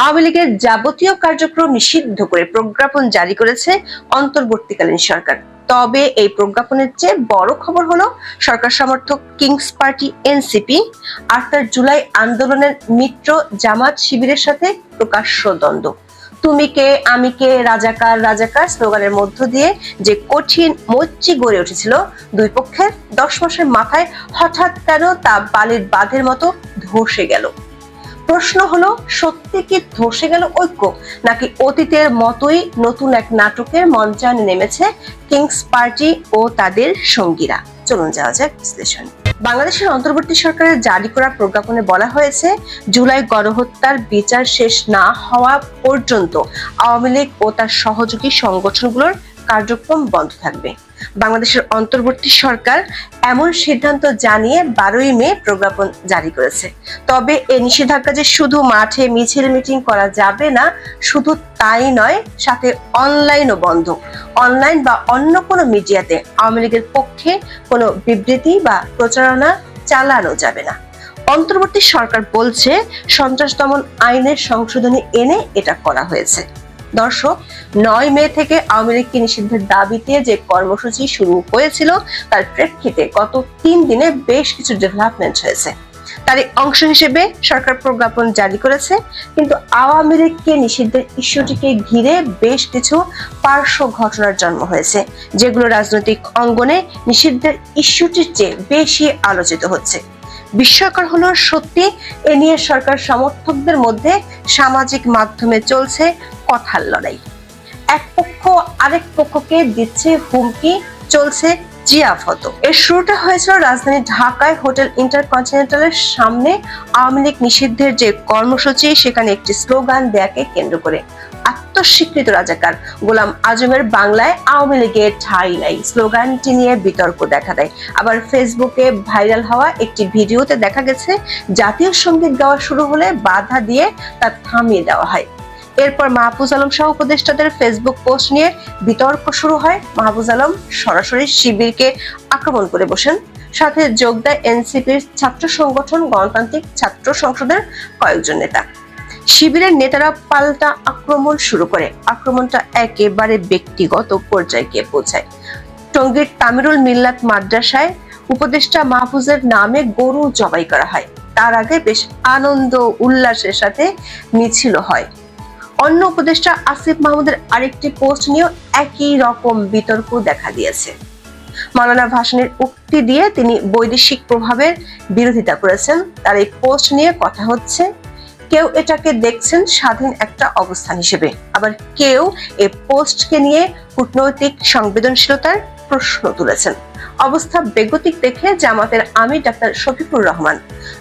আওয়ামী লীগের যাবতীয় কার্যক্রম নিষিদ্ধ করে প্রজ্ঞাপন জারি করেছে অন্তর্বর্তীকালীন সরকার। তবে এই প্রজ্ঞাপনের চেয়ে বড় খবর হলো, সরকার সমর্থক কিংস পার্টি এনসিপি আর তার জুলাই আন্দোলনের মিত্র জামাত শিবিরের সাথে প্রকাশ্য দ্বন্দ্ব। তুমি কে, আমি কে রাজাকার রাজাকার স্লোগানের মধ্য দিয়ে যে কঠিন মৈত্রী গড়ে উঠেছিল, দুই পক্ষের দশ মাসের মাথায় হঠাৎ কেন তা বালির বাঁধের মতো ধসে গেল। প্রশ্ন হলো, সত্যি কি ধসে গেল ঐক্য? নাকি অতীতের মতোই নতুন এক নাটকের মঞ্চায়নে নেমেছে কিংস পার্টি ও তাদের সঙ্গীরা? চলুন যাওয়া যাক বিশ্লেষণ। বাংলাদেশের অন্তর্বর্তী সরকারের জারি করা প্রজ্ঞাপনে বলা হয়েছে, জুলাই গণহত্যার বিচার শেষ না হওয়া পর্যন্ত আওয়ামী লীগ ও তার সহযোগী সংগঠনগুলোর কার্যক্রম বন্ধ থাকবে। বাংলাদেশের অন্তর্বর্তী সরকার এমন সিদ্ধান্ত জানিয়ে বারোই মে প্রজ্ঞাপন জারি করেছে। তবে এ নিষেধাজ্ঞা যে শুধু মাঠে মিছিল মিটিং করা যাবে না, শুধু তাই নয়, সাথে অনলাইনও বন্ধ। অনলাইন বা অন্য কোনো মিডিয়াতে আওয়ামী লীগের পক্ষে কোনো বিবৃতি বা প্রচারণা চালানো যাবে না। অন্তর্বর্তী সরকার বলছে, সন্ত্রাস দমন আইনের সংশোধনী এনে এটা করা হয়েছে। দর্শক, নয় মে থেকে আওয়ামী লীগকে নিষিদ্ধের দাবিতে যে কর্মসূচি শুরু হয়েছিল, তার প্রেক্ষিতে গত তিন দিনে বেশ কিছু ডেভেলপমেন্ট হয়েছে। তারই অংশ হিসেবে সরকার প্রজ্ঞাপন জারি করেছে, কিন্তু আওয়ামী লীগকে নিষিদ্ধের ইস্যুটিকে ঘিরে বেশ কিছু পার্শ্ব ঘটনার জন্ম হয়েছে, যেগুলো রাজনৈতিক অঙ্গনে নিষিদ্ধের ইস্যুটির চেয়ে বেশি আলোচিত হচ্ছে। বিস্ময়কর হলো সত্যি এ নিয়ে সরকার সমর্থকদের মধ্যে সামাজিক মাধ্যমে চলছে কথার লড়াই। এক পক্ষ আরেক পক্ষকে দিচ্ছে হুমকি, চলছে জিয়াফত এর শুরুটা হয়েছিল রাজধানী ঢাকায় হোটেল ইন্টারকন্টিনেন্টালের সামনে। আওয়ামী লীগ নিষিদ্ধের যে কর্মসূচি, সেখানে একটি স্লোগান দেয়াকে কেন্দ্র করে। আত্মস্বীকৃত রাজাকার। গোলাম আজমের বাংলায় আওয়ামী লীগের ঠাঁই নাই। স্লোগানটি নিয়ে বিতর্ক দেখা দেয়। আবার ফেসবুকে ভাইরাল হওয়া একটি ভিডিওতে দেখা গেছে, জাতীয় সংগীত গাওয়া শুরু হলে বাধা দিয়ে তা থামিয়ে দেওয়া হয়। এরপর মাহফুজ আলম সহ উপদেষ্টাদের ফেসবুক পোস্ট নিয়ে বিতর্ক শুরু হয়। মাহফুজ আলম সরাসরি শিবিরকে আক্রমণ করে বসেন। সাথে যোগ দেয় এনসিপির ছাত্র সংগঠন, গণতান্ত্রিক ছাত্র সংসদের কয়েকজন নেতা। শিবিরের নেতারা পাল্টা আক্রমণ শুরু করে। আক্রমণটা একেবারে ব্যক্তিগত পর্যায়ে গিয়ে পৌঁছায়। টঙ্গীর তামিরুল মিল্লাত মাদ্রাসায় উপদেষ্টা মাহফুজের নামে গরু জবাই করা হয়। তার আগে বেশ আনন্দ উল্লাসের সাথে মিছিল হয়। অন্য উপদেষ্টা আসিফ মাহমুদের আরেকটি পোস্ট নিয়েও একই রকম বিতর্ক দেখা দিয়েছে। মাওলানা ভাসানের উক্তি দিয়ে তিনি বৈদেশিক প্রভাবের বিরোধিতা করেছেন। তার এই পোস্ট নিয়ে কথা হচ্ছে কেউ এটাকে দেখছেন স্বাধীন একটা অবস্থান হিসেবে। আবার কেউ এই পোস্টকে নিয়ে কূটনৈতিক সংবেদনশীলতার প্রশ্ন তুলেছেন। অবস্থা বেগতিক দেখে জামাতের আমি ডাক্তার শফিকুর রহমান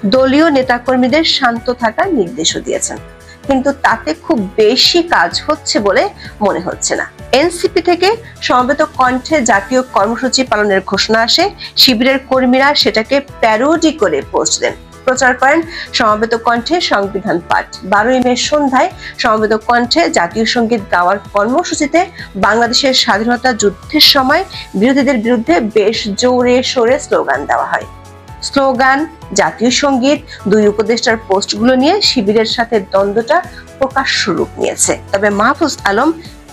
দলীয় নেতাকর্মীদের শান্ত থাকার নির্দেশও দিয়েছেন। কিন্তু তাতে খুব বেশি কাজ হচ্ছে বলে মনে হচ্ছে না। এনসিপি থেকে সমবেত কণ্ঠে জাতীয় কর্মসূচি পালনের ঘোষণা আসে। শিবিরের কর্মীরা সেটাকে প্যারোডি করে পোস্ট দেন। প্রচার করেন সমবেত কণ্ঠে সংবিধান পাঠ। বারোই মে সন্ধ্যায় সমবেত কণ্ঠে জাতীয় সংগীত গাওয়ার কর্মসূচিতে বাংলাদেশের স্বাধীনতা যুদ্ধের সময় বিরোধীদের বিরুদ্ধে বেশ জোরে সোরে স্লোগান দেওয়া হয়। স্লোগান, জাতীয় সংগীত, দুই উপদেষ্টার পোস্টগুলো নিয়ে শিবিরের সাথে দ্বন্দ্বটা প্রকাশ্য রূপ নিয়েছে। তবে মাহফুজ আলম,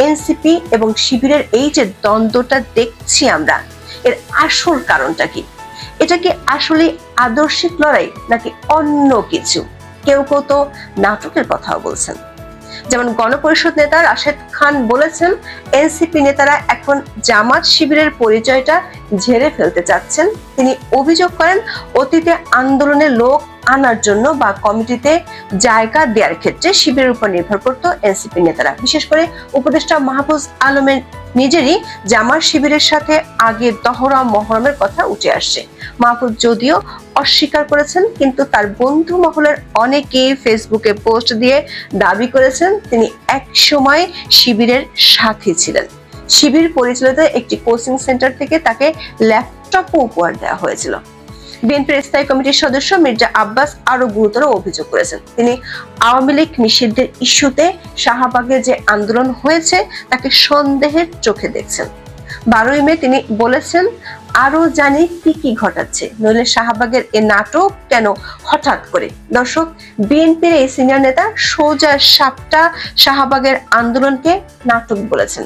এনসিপি এবং শিবিরের এই যে দ্বন্দ্বটা দেখছি আমরা, এর আসল কারণটা কি? এটা কি আসলে আদর্শিক লড়াই নাকি অন্য কিছু? কেউ কেউ তো নাটকের কথাও বলছেন। যেমন গণপরিষদ নেতা রাশেদ খান বলেছেন, এনসিপি নেতারা এখন জামাত শিবিরের পরিচয়টা ঝেড়ে ফেলতে চাচ্ছেন। তিনি অভিযোগ করেন, অতীতে আন্দোলনে লোক আনার জন্য বা কমিটিতে জায়গা দেওয়ার ক্ষেত্রে শিবিরের উপর নির্ভর করত এনসিপি নেতারা। বিশেষ করে উপদেষ্টা মাহফুজ আলমের নিজেরই জামার শিবিরের সাথে আগে দহরা মহরমের কথা উঠে আসছে। মাহফুজ যদিও অস্বীকার করেছেন, কিন্তু তার বন্ধু মহলের অনেকেই ফেসবুকে পোস্ট দিয়ে দাবি করেছেন, তিনি এক সময় শিবিরের সাথী ছিলেন। শিবির পরিচালিত একটি কোচিং সেন্টার থেকে তাকে ল্যাপটপ উপহার দেওয়া হয়েছিল। বিএনপির স্থায়ী কমিটির সদস্য মির্জা আব্বাস আরও গুরুতর অভিযোগ করেছেন। তিনি আওয়ামী লীগ নিষিদ্ধের ইস্যুতে শাহবাগে যে আন্দোলন হয়েছে, তাকে সন্দেহের চোখে দেখছেন। বারোই মে তিনি বলেছেন আরও জানি কি কি ঘটাচ্ছে। নইলে শাহবাগের এ নাটক কেন হঠাৎ করে? দর্শক, বিএনপির এই সিনিয়র নেতা সোজা সাপটা শাহবাগের আন্দোলনকে নাটক বলেছেন।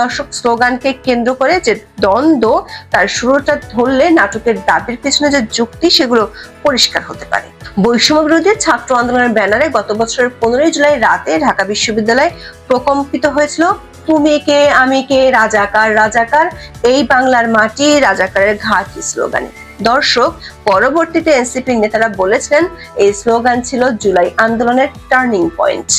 দর্শক স্লোগানকে কেন্দ্র করে যে দ্বন্দ্ব, তার শুরুটা ধরলে নাটকের দাবির পেছনে যে যুক্তি, সেগুলো পরিষ্কার হতে পারে। বৈষম্য বিরোধী ছাত্র আন্দোলনের ব্যানারে গত বছরের পনেরোই জুলাই রাতে ঢাকা বিশ্ববিদ্যালয় প্রকম্পিত হয়েছিল তুমি কে, আমি কে, রাজাকার রাজাকার, এই বাংলার মাটি, রাজাকারের ঘাটি স্লোগান। দর্শক, পরবর্তীতে এনসিপি নেতারা বলেছিলেন, এই স্লোগান ছিল জুলাই আন্দোলনের টার্নিং পয়েন্ট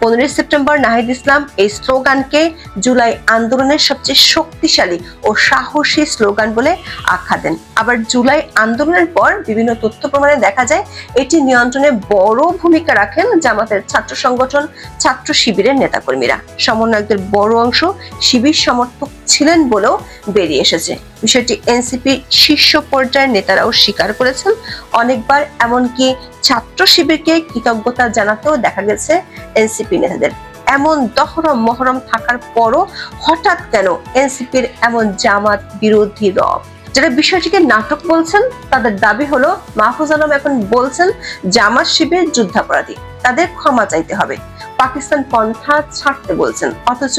পনেরোই সেপ্টেম্বর নাহিদ ইসলাম এই স্লোগানকে জুলাই আন্দোলনের সবচেয়ে শক্তিশালী ও সাহসী স্লোগান বলে আখ্যা দেন। আবার জুলাই আন্দোলনের পর বিভিন্ন তথ্য প্রমাণে দেখা যায় এটি নিয়ন্ত্রণে বড় ভূমিকা রাখেন জামাতের ছাত্র সংগঠন, ছাত্র শিবিরের নেতাকর্মীরা। সমন্বয়কদের বড় অংশ শিবির সমর্থক ছিলেন বলেও বেরিয়ে এসেছে। বিষয়টি এনসিপি শীর্ষ পর্যায়ের নেতারাও স্বীকার করেছেন। অনেকবার এমনকি ছাত্র শিবিরকে কৃতজ্ঞতা জানাতেও দেখা গেছে এনসিপি নেতাদের। এমন দহরম মহরম থাকার পরও হঠাৎ কেন এনসিপির এমন জামাত বিরোধী রব যারা বিষয়টিকে নাটক বলছেন, তাদের দাবি হলো, মাহফুজ আলম এখন বলছেন, জামাত শিবির যুদ্ধাপরাধী, তাদের ক্ষমা চাইতে হবে। পাকিস্তান পন্থা ছাড়তে বলছেন। অথচ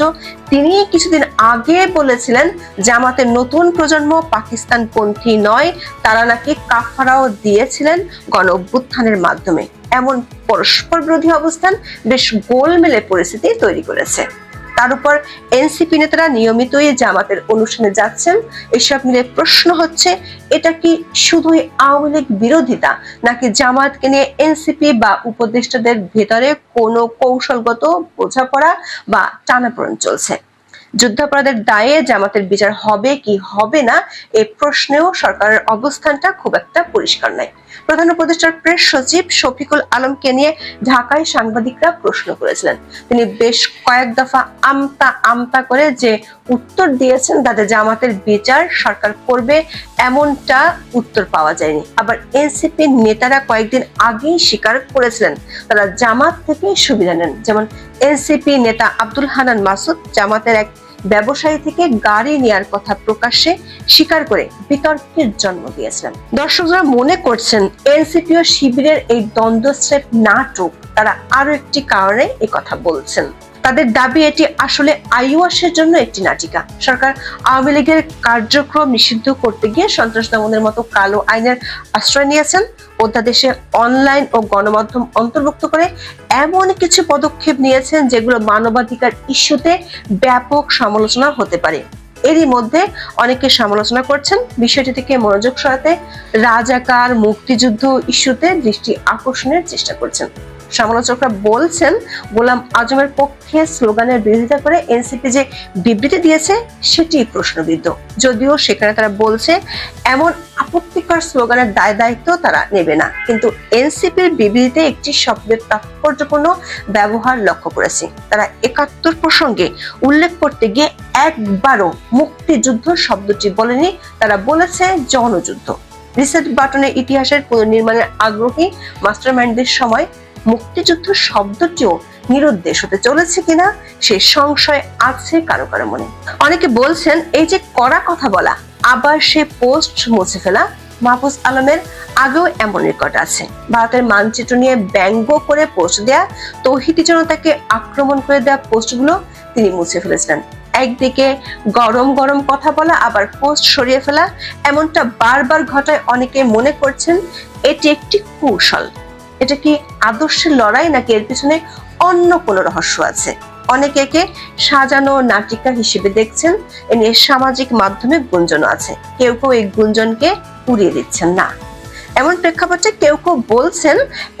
তিনি কিছুদিন আগে বলেছিলেন জামাতের নতুন প্রজন্ম পাকিস্তান পন্থী নয়, তারা নাকি কাফারাও দিয়েছিলেন গণ অভ্যুত্থানের মাধ্যমে। এমন পরস্পর বিরোধী অবস্থান বেশ গোলমেলে পরিস্থিতি তৈরি করেছে। তার উপর এনসিপি নেতারা নিয়মিতই জামাতের অনুষ্ঠানে যাচ্ছেন। এসব মিলে প্রশ্ন হচ্ছে, এটা কি শুধুই আওয়ামী লীগ বিরোধিতা, নাকি জামাতকে নিয়ে এনসিপি বা উপদেষ্টাদের ভেতরে কোনো কৌশলগত বোঝাপড়া বা টানাপোড়েন চলছে? যুদ্ধাপরাধের দায়ে জামাতের বিচার হবে কি হবে না, এ প্রশ্নেও সরকারের অবস্থানটা খুব একটা পরিষ্কার নয় প্রধান উপদেষ্টার প্রেস সচিব শফিকুল আলমকে নিয়ে ঢাকায় সাংবাদিকরা প্রশ্ন করেছিলেন। তিনি বেশ কয়েক দফা আমতা আমতা করে যে উত্তর দিয়েছেন, তাতে জামাতের বিচার সরকার করবে এমনটা উত্তর পাওয়া যায়নি। আবার এনসিপি নেতারা কয়েকদিন আগেই স্বীকার করেছিলেন, তারা জামাত থেকে সুবিধা নেন। যেমন এনসিপি নেতা আব্দুল হানান মাসুদ জামাতের এক ব্যবসায়ী থেকে গাড়ি নেয়ার কথা প্রকাশ্যে স্বীকার করে বিতর্কের জন্ম দিয়েছিলেন। দর্শকরা মনে করছেন এনসিপি ও শিবিরের এই দ্বন্দ্ব স্রেফ নাটক, তারা আরও একটি কারণে এই কথা বলছেন। তাদের দাবি, এটি আসলে আইওয়াসের জন্য একটি নাটিকা। সরকার আওয়ামী লীগের কার্যক্রম নিষিদ্ধ করতে গিয়ে সন্ত্রাস দমনের মতো কালো আইনের আশ্রয় নিয়েছেন। অধ্যাদেশে অনলাইন ও গণমাধ্যম অন্তর্ভুক্ত করে এমন কিছু পদক্ষেপ নিয়েছেন যেগুলো মানবাধিকার ইস্যুতে ব্যাপক সমালোচনা হতে পারে। এরই মধ্যে অনেকে সমালোচনা করছেন বিষয়টি থেকে মনোযোগ সরাতে রাজাকার, মুক্তিযুদ্ধ ইস্যুতে দৃষ্টি আকর্ষণের চেষ্টা করছেন। সমালোচকরা বলছেন, গোলাম আজমের পক্ষে স্লোগানের বিরোধিতা করে এনসিপি যে বিবৃতি দিয়েছে, সেটি প্রশ্নবিদ্ধ। যদিও সেখানে তারা বলছে, এমন আপত্তিকর স্লোগানের দায় দায়িত্ব তারা নেবে না। কিন্তু এনসিপির বিবৃতিতে একটি শব্দের তাৎপর্যপূর্ণ ব্যবহার লক্ষ্য করেছি। তারা একাত্তর প্রসঙ্গে উল্লেখ করতে গিয়ে একবারও মুক্তিযুদ্ধ শব্দটি বলেনি। তারা বলেছে, জনযুদ্ধ। রিসেট বাটনের ইতিহাসের পুনর্নির্মাণের আগ্রহী মাস্টারমাইন্ডদের সময় মুক্তিযুদ্ধ শব্দটিও নিরুদ্দেশ হতে চলেছে কিনা, সে সংশয় আছে কারও কারও মনে। অনেকে বলছেন, এই যে কড়া কথা বলা, আবার সে পোস্ট মুছে ফেলা, মাহফুজ আলমের আগেও এমন রেকর্ড আছে। ভারতের মানচিত্র নিয়ে ব্যঙ্গ করে পোস্ট দেয়া, তৌহিদি জনতাকে আক্রমণ করে দেওয়া পোস্টগুলো তিনি মুছে ফেলেছিলেন। একদিকে গরম গরম কথা বলা, আবার পোস্ট সরিয়ে ফেলা, এমনটা বারবার ঘটায় অনেকে মনে করছেন, এটি একটি কৌশল। এটা কি আদর্শের লড়াই নাকি এর পিছনে অন্য কোনো রহস্য আছে? অনেকে একে সাজানো নাটিকা হিসেবে দেখছেন, এ নিয়ে সামাজিক মাধ্যমে গুঞ্জনও আছে। কেউ কেউ এই গুঞ্জনকে উড়িয়ে দিচ্ছেন না। এমন প্রেক্ষাপটে কেউ কেউ বলছেন,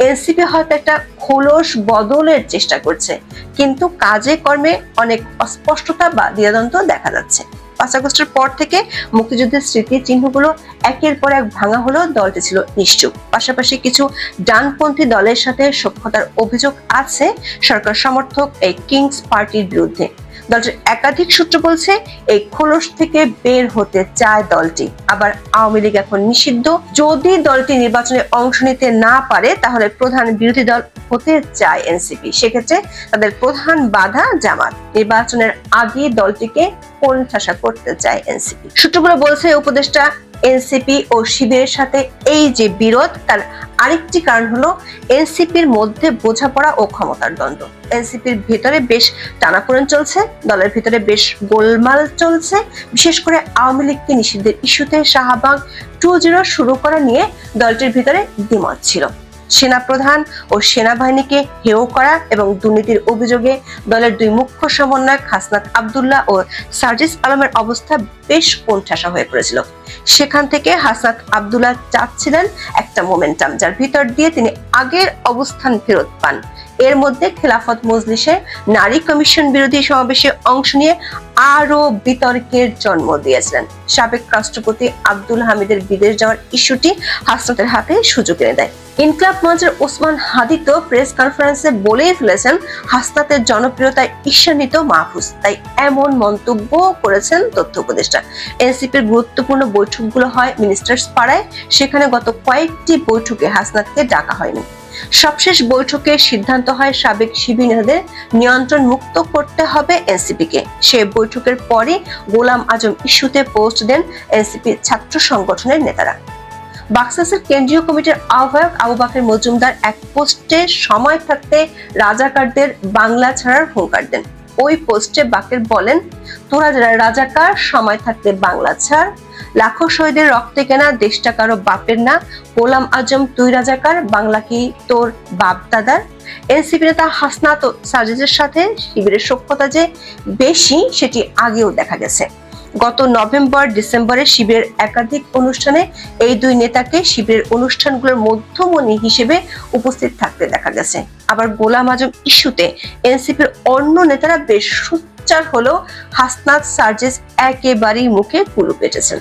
এনসিপি হয়তো একটা খোলস বদলের চেষ্টা করছে, কিন্তু কাজে কর্মে অনেক অস্পষ্টতা বা দ্বিধাদ্বন্দ্ব দেখা যাচ্ছে। পাঁচ আগস্টের পর থেকে মুক্তিযুদ্ধের স্মৃতি চিহ্নগুলো একের পর এক ভাঙা হলেও দলটি ছিল নিশ্চুপ। পাশাপাশি কিছু ডানপন্থী দলের সাথে সক্ষতার অভিযোগ আছে, সরকার সমর্থক এই কিংস পার্টির বিরুদ্ধে। দলটির একাধিক সূত্র বলছে, এই খোলস থেকে বের হতে চায় দলটি। আবার আওয়ামী লীগ এখন নিষিদ্ধ। যদি দলটি নির্বাচনে অংশ নিতে না পারে, তাহলে প্রধান বিরোধী দল হতে চায় এনসিপি। সেক্ষেত্রে তাদের প্রধান বাধা জামাত। নির্বাচনের আগে দলটিকে কোণঠাসা করতে চায় এনসিপি? সূত্রগুলো বলছে উপদেষ্টা এনসিপি ও শিবিরের সাথে এই যে বিরোধ, তার আরেকটি কারণ হলো এনসিপির মধ্যে বোঝাপড়া ও ক্ষমতার দ্বন্দ্ব। এনসিপির ভেতরে বেশ টানাপোড়েন চলছে, দলের ভিতরে বেশ গোলমাল চলছে। বিশেষ করে আওয়ামী লীগকে নিষিদ্ধের ইস্যুতে শাহবাগ টু জিরো শুরু করা নিয়ে দলটির ভিতরে দ্বিমত ছিল। সেনাপ্রধান ও সেনাবাহিনীকে হেয় করা এবং দুর্নীতির অভিযোগে দলের দুই মুখ্য সমন্বয়ক হাসনাত আবদুল্লাহ ও সার্জিস আলমের অবস্থা বেশ কোণঠাসা হয়ে পড়েছিল। সেখান থেকে হাসনাত আবদুল্লাহ চাচ্ছিলেন একটা মোমেন্টাম, যার ভিতর দিয়ে তিনি আগের অবস্থান ফেরত পান। এর মধ্যে খেলাফত মজলিসে নারী কমিশন বিরোধী সমাবেশে অংশ নিয়ে আরও বিতর্কের জন্ম দিয়েছিলেন। সাবেক রাষ্ট্রপতি আব্দুল হামিদের বিদেশ যাওয়ার ইস্যুটি হাসনাতের হাতে সুযোগ এনে দেয়। ইনকলাব মঞ্চের ওসমান হাদি তো প্রেস কনফারেন্সে বলেই ফেলেছেন, হাসনাতের জনপ্রিয়তায় ঈর্ষান্বিত মাহফুজ। তাই এমন মন্তব্য করেছেন তথ্য উপদেষ্টা। এনসিপির গুরুত্বপূর্ণ বৈঠকগুলো হয় মিনিস্টার্স পাড়ায়। সেখানে গত কয়েকটি বৈঠকে হাসনাতকে ডাকা হয়নি। সবশেষ বৈঠকে সিদ্ধান্ত হয় সাবেক শিবির নেতাদের নিয়ন্ত্রণ মুক্ত করতে হবে এনসিপিকে। সে বৈঠকের পরে গোলাম আজম ইস্যুতে পোস্ট দেন এনসিপি ছাত্র সংগঠনের নেতারা। বাক্সাসের কেন্দ্রীয় কমিটির আহ্বায়ক আবু বাকের মজুমদার এক পোস্টে, সময় থাকতে রাজাকারদের বাংলা ছাড়ার হুঙ্কার দেন। ওই পোস্টে বাকের বলেন, তোরা রাজাকার, সময় থাকতে বাংলা ছাড়। লাখো শহীদের রক্তে কেনা দেশটা কারও বাপের না। গোলাম আজম, তুই রাজাকার, বাংলা কি তোর বাপ দাদার? এনসিপি নেতা হাসনাত সাজেজের সাথে শিবিরের সক্ষতা যে বেশি, সেটি আগেও দেখা গেছে। গত নভেম্বর ডিসেম্বরে শিবিরের একাধিক অনুষ্ঠানে এই দুই নেতাকে শিবিরের অনুষ্ঠানগুলোর মধ্যমণি হিসেবে উপস্থিত থাকতে দেখা গেছে। আবার গোলাম আজম ইস্যুতে এনসিপির অন্য নেতারা বেশ সোচ্চার হলেও হাসনাত সার্জেস একেবারেই মুখে কুলু পেটেছেন।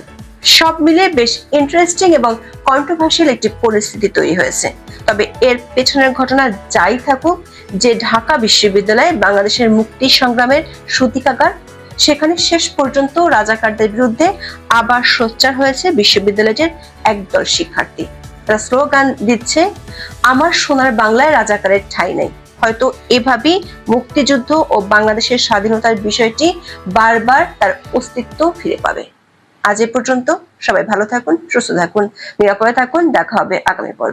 সব মিলে বেশ ইন্টারেস্টিং এবং কন্ট্রোভার্সিয়াল একটি পরিস্থিতি তৈরি হয়েছে। তবে এর পেছনের ঘটনা যাই থাকুক, যে ঢাকা বিশ্ববিদ্যালয়ে বাংলাদেশের মুক্তি সংগ্রামের সূতিকাগার সেখানে শেষ পর্যন্ত রাজাকারদের বিরুদ্ধে আবার সোচ্চার হয়েছে বিশ্ববিদ্যালয়ের একদল শিক্ষার্থী। তারা স্লোগান দিচ্ছে, আমার সোনার বাংলায় রাজাকারের ঠাঁই নেই। হয়তো এভাবেই মুক্তিযুদ্ধ ও বাংলাদেশের স্বাধীনতার বিষয়টি বারবার তার অস্তিত্ব ফিরে পাবে। আজ এ পর্যন্ত সবাই ভালো থাকুন, সুস্থ থাকুন, নিরাপদে থাকুন। দেখা হবে আগামী পর্বে।